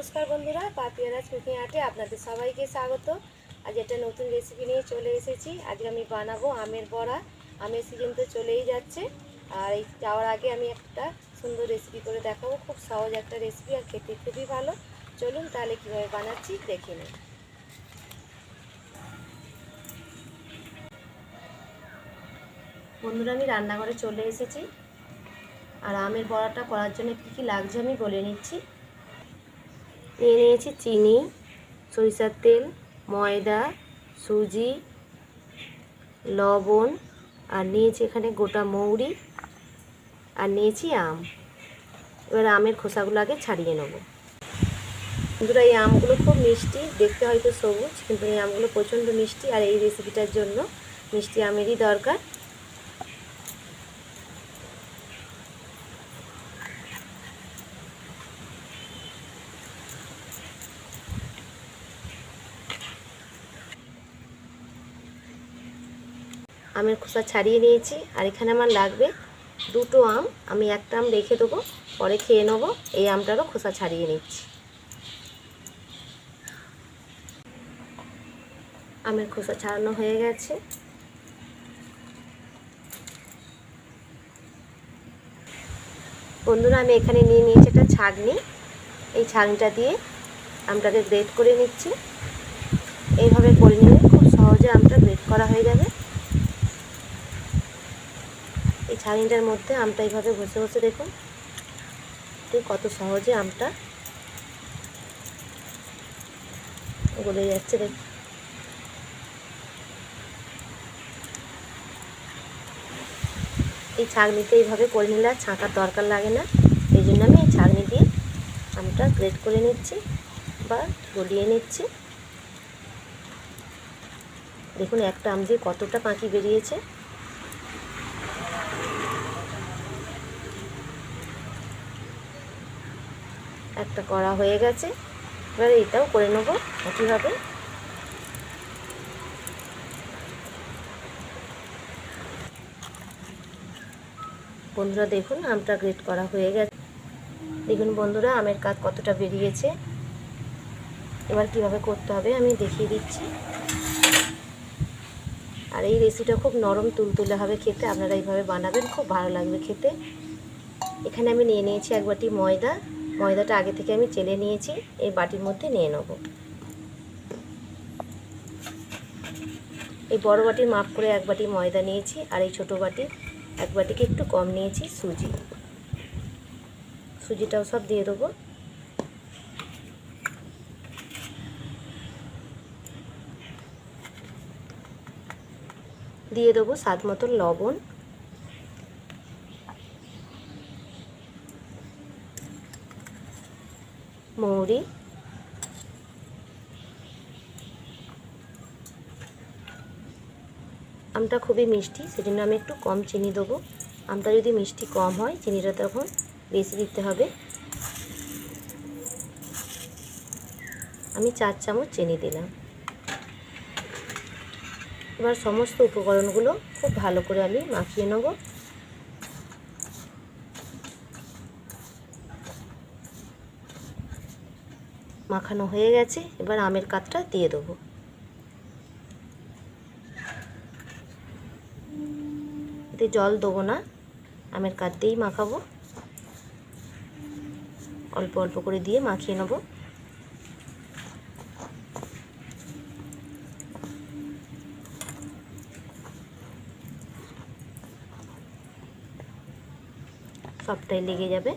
নমস্কার বন্ধুরা, পাপিয়ারাজ কুকিং আর্টে আপনাদের সবাইকে স্বাগত। আজ একটা নতুন রেসিপি নিয়ে চলে এসেছি। আজকে আমি বানাবো আমের বড়া। আমের সিজন তো চলেই যাচ্ছে। আর এই যাওয়ার আগে আমি একটা সুন্দর রেসিপি করে দেখাবো। খুব সহজ একটা রেসিপি আর খেতে খুবই ভালো। চলুন তাহলে কীভাবে বানাচ্ছি দেখে নিন বন্ধুরা, আমি রান্নাঘরে চলে এসেছি। আর আমের বড়াটা করার জন্য কী কী লাগছে আমি বলে নিচ্ছি। নিয়ে নিয়েছি চিনি, সরিষার তেল, ময়দা, সুজি, লবণ, আর নিয়েছি এখানে গোটা মৌরি, আর নিয়েছি আম। এবার আমের খোসাগুলো আগে ছাড়িয়ে নেব। বন্ধুরা, এই আমগুলো খুব মিষ্টি, দেখতে হয়তো সবুজ, কিন্তু এই আমগুলো প্রচণ্ড মিষ্টি, আর এই রেসিপিটার জন্য মিষ্টি আমেরই দরকার। আমের খোসা ছাড়িয়ে নিয়েছি, আর এখানে আমার লাগবে দুটো আম। আমি একটা আম রেখে দেবো, পরে খেয়ে নেব, এই আমটারও খোসা ছাড়িয়ে নিচ্ছি। আমের খোসা ছাড়ানো হয়ে গেছে। বন্ধুরা, আমি এখানে নিয়ে নিয়েছি একটা ছাগনি। এই ছাগনিটা দিয়ে আমটাকে গ্রেট করে নিচ্ছি। এইভাবে করে নিলে খুব সহজে আমটা গ্রেট করা হয়ে যাবে। এই ছাগনিটার মধ্যে আমটা এইভাবে ঘষে ঘষে দেখুন। কত সহজে আমটা গলে যাচ্ছে, দেখুন। এই ছাগনিতে এইভাবে করে নিলে আর ছাঁকার দরকার লাগে না। এই জন্য আমি এই ছাগনি দিয়ে আমটা গ্রেট করে নিচ্ছি বা গলিয়ে নিচ্ছি। দেখুন একটা আম দিয়ে কতটা পাখি বেরিয়েছে। একটা করা হয়ে গেছে। এবার এটাও করে নেব একইভাবে। বন্ধুরা, দেখুন, আমটা গ্রেট করা হয়ে গেছে। দেখুন বন্ধুরা, আমের কাজ কতটা বেরিয়েছে। এবার কীভাবে করতে হবে আমি দেখিয়ে দিচ্ছি। আর এই রেসিপিটা খুব নরম তুলতুলে হবে খেতে। আপনারা এইভাবে বানাবেন, খুব ভালো লাগবে খেতে। এখানে আমি নিয়ে নিয়েছি এক বাটি ময়দা। ময়দাটা আগে থেকে আমি চেলে নিয়েছি, এই বাটির মধ্যে নিয়ে নেব। এই বড় বাটির মাপ করে এক বাটি ময়দা নিয়েছি, আর এই ছোটো বাটি এক বাটিকে একটু কম নিয়েছি সুজি। সুজিটাও সব দিয়ে দেবো। দিয়ে দেবো স্বাদ মতো লবণ। মৌরি। আমটা খুবই মিষ্টি, সেজন্য আমি একটু কম চিনি দেবো। আমটা যদি মিষ্টি কম হয়, চিনিটা তখন বেশি দিতে হবে। আমি চার চামচ চিনি দিলাম। এবার সমস্ত উপকরণগুলো খুব ভালো করে আমি মাখিয়ে নেব। মাখানো হয়ে গেছে, এবার আমের কাতটা দিয়ে দেবো। এতে জল দেবো না, আমের কাত দিয়েই মাখাবো। অল্প অল্প করে দিয়ে মাখিয়ে নেব। সবটাই লেগে যাবে।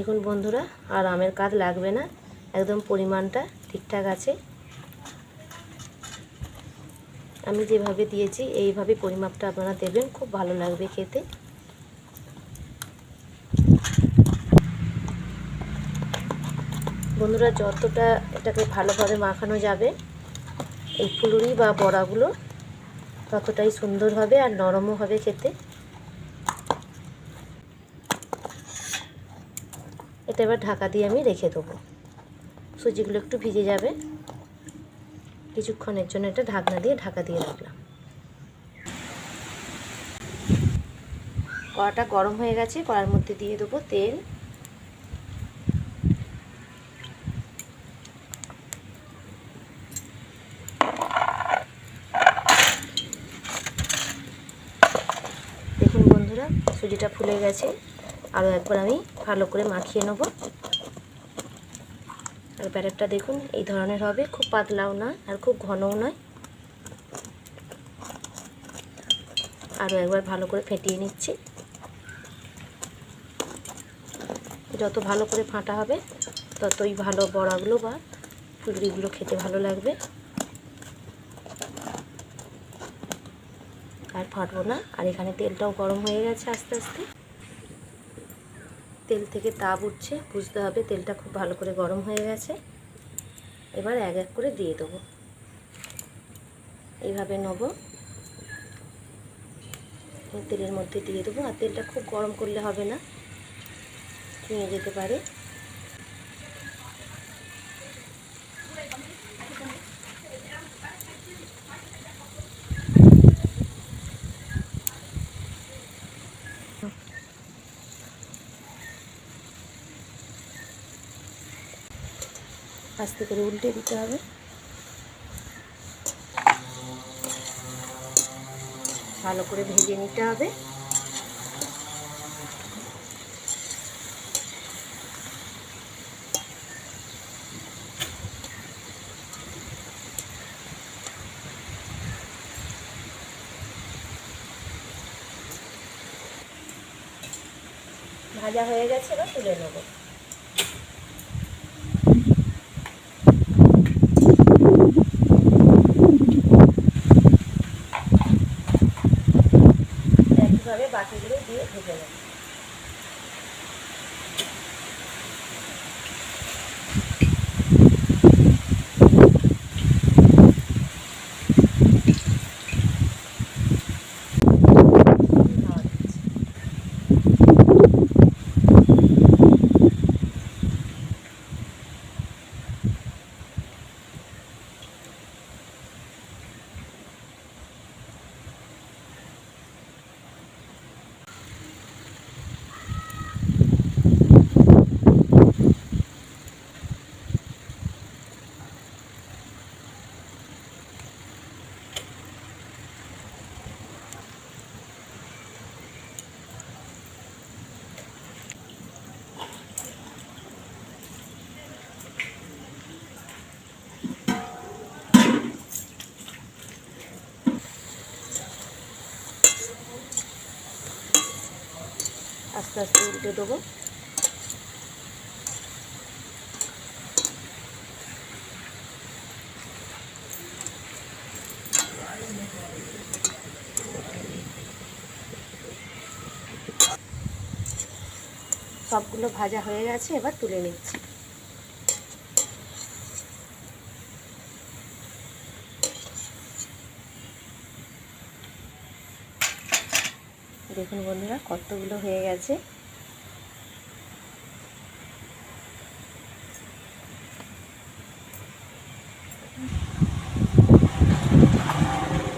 দেখুন বন্ধুরা, আর আমের কাজ লাগবে না, একদম পরিমাণটা ঠিকঠাক আছে। আমি যেভাবে দিয়েছি, এইভাবে পরিমাপটা আপনারা দেবেন, খুব ভালো লাগবে খেতে। বন্ধুরা, যতটা এটাকে ভালোভাবে মাখানো যাবে, এই ফুলুরি বা বড়াগুলো ততটাই সুন্দর হবে আর নরমও হবে খেতে। এটা এবার ঢাকা দিয়ে আমি রেখে দেবো। সুজিগুলো একটু ভিজে যাবে। কিছুক্ষণের জন্য এটা ঢাকনা দিয়ে ঢাকা দিয়ে রাখলাম। কড়াটা গরম হয়ে গেছে, কড়ার মধ্যে দিয়ে দেবো তেল। দেখুন বন্ধুরা, সুজিটা ফুলে গেছে। আরও একবার আমি ভালো করে মাখিয়ে নেব। আর ব্যাটারটা দেখুন, এই ধরনের হবে, খুব পাতলাও না আর খুব ঘনও নয়। আরও একবার ভালো করে ফেটিয়ে নিচ্ছি। যত ভালো করে ফাটা হবে, ততই ভালো বড়াগুলো বা ফুলরিগুলো খেতে ভালো লাগবে। আর ফাটবো না, আর এখানে তেলটাও গরম হয়ে গেছে আস্তে আস্তে। তেল থেকে তাপ উঠছে, বুঝতে হবে তেলটা খুব ভালো করে গরম হয়ে গেছে। এবার এক এক করে দিয়ে দেবো। এইভাবে নেব। তেলের মধ্যে দিয়ে দেবো। আর তেলটা খুব গরম করলে হবে না, নিয়ে যেতে পারে। আস্তে করে উল্টে দিতে হবে। ভালো করে ভেজে নিতে হবে। ভাজা হয়ে গেছে, এবার তুলে নেব একইভাবে বাকিগুলো দিয়ে ভেজে নেব আস্তে আস্তে উল্টে দেবো। সবগুলো ভাজা হয়ে গেছে এবার তুলে নিচ্ছি। দেখুন বন্ধুরা, কতগুলো হয়ে গেছে।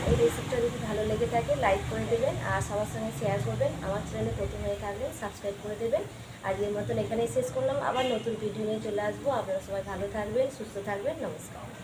এই রেসিপিটা যদি ভালো লেগে থাকে লাইক করে দেবেন আর সবার সঙ্গে শেয়ার করবেন। আমার চ্যানেলে প্রথম হয়ে থাকলে সাবস্ক্রাইব করে দেবেন। আজকের মতন এখানেই শেষ করলাম। আবার নতুন ভিডিও নিয়ে চলে আসব। আপনারা সবাই ভালো থাকবেন, সুস্থ থাকবেন। নমস্কার।